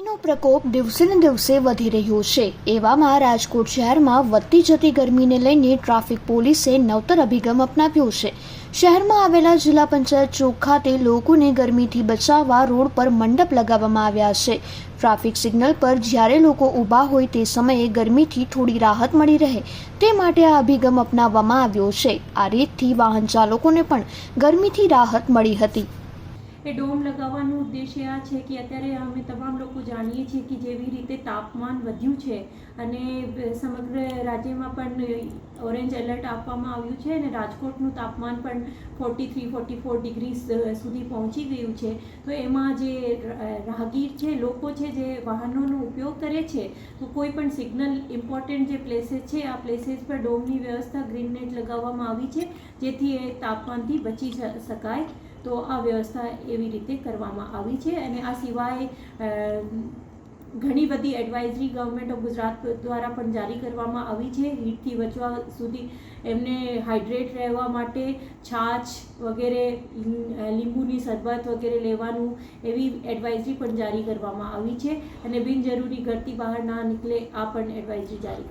ગરમીનો પ્રકોપ દિવસે ને દિવસે વધી રહ્યો છે. એવામાં રાજકોટ શહેરમાં વધતી જતી ગરમીને લઈને ટ્રાફિક પોલીસે નવતર અભિગમ અપનાવ્યો છે. શહેરમાં આવેલા જિલ્લા પંચાયત ચોક ખાતે લોકોને ગરમીથી બચાવવા રોડ પર મંડપ લગાવવામાં આવ્યા છે. ટ્રાફિક સિગ્નલ પર જ્યારે લોકો ઊભા હોય તે સમયે ગરમીથી થોડી રાહત મળી રહે. તે માટે આ અભિગમ અપનાવવામાં આવ્યો છે. આ રીતથી વાહન ચાલકોને પણ ગરમીથી રાહત મળી હતી. એ ડોમ લગાવવાનો ઉદ્દેશ્ય આ છે કે અત્યારે અમે તમામ લોકો જાણીએ છીએ કે જેવી રીતે તાપમાન વધ્યું છે અને સમગ્ર રાજ્યમાં પણ ઓરેન્જ એલર્ટ આપવામાં આવ્યું છે અને રાજકોટનું તાપમાન પણ forty three forty four degree સુધી પહોંચી ગયું છે. તો એમાં જે રાહગીર છે, લોકો છે, જે વાહનોનો ઉપયોગ કરે છે, તો કોઈ પણ સિગ્નલ ઇમ્પોર્ટન્ટ જે પ્લેસીસ છે, આ પ્લેસીસ પર ડોમની વ્યવસ્થા ગ્રીન નેટ લગાવવામાં આવી છે, જેથી એ તાપમાનથી બચી શકાય. તો આ વ્યવસ્થા એવી રીતે કરવામાં આવી છે અને આ સિવાય ઘણી બધી એડવાઇઝરી ગવર્મેન્ટ ઓફ ગુજરાત દ્વારા પણ જારી કરવામાં આવી છે. હીટથી બચવા સુધી એમને હાઇડ્રેટ રહેવા માટે છાછ વગેરે, લીંબુની શરબત વગેરે લેવાનું એવી એડવાઇઝરી પણ જારી કરવામાં આવી છે અને બિનજરૂરી ઘરથી બહાર ના નીકળે આ પણ એડવાઇઝરી જારી